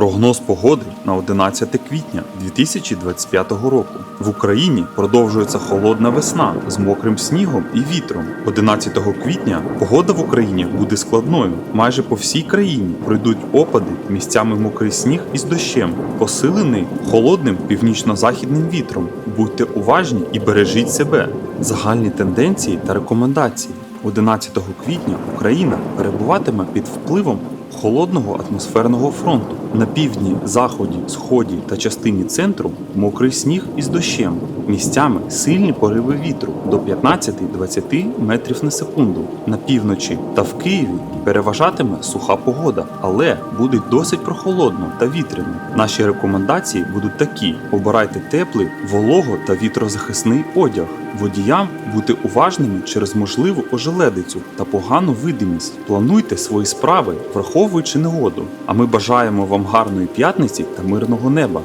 Прогноз погоди на 11 квітня 2025 року. В Україні продовжується холодна весна з мокрим снігом і вітром. 11 квітня погода в Україні буде складною. Майже по всій країні пройдуть опади, місцями мокрий сніг із дощем, посилений холодним північно-західним вітром. Будьте уважні і бережіть себе. Загальні тенденції та рекомендації. 11 квітня Україна перебуватиме під впливом холодного атмосферного фронту. На півдні, заході, сході та частині центру мокрий сніг із дощем. Місцями сильні пориви вітру до 15-20 метрів на секунду. На півночі та в Києві переважатиме суха погода, але буде досить прохолодно та вітряно. Наші рекомендації будуть такі: обирайте теплий, волого та вітрозахисний одяг. Водіям бути уважними через можливу ожеледицю та погану видимість. Плануйте свої справи, враховуючи негоду. А ми бажаємо вам гарної п'ятниці та мирного неба.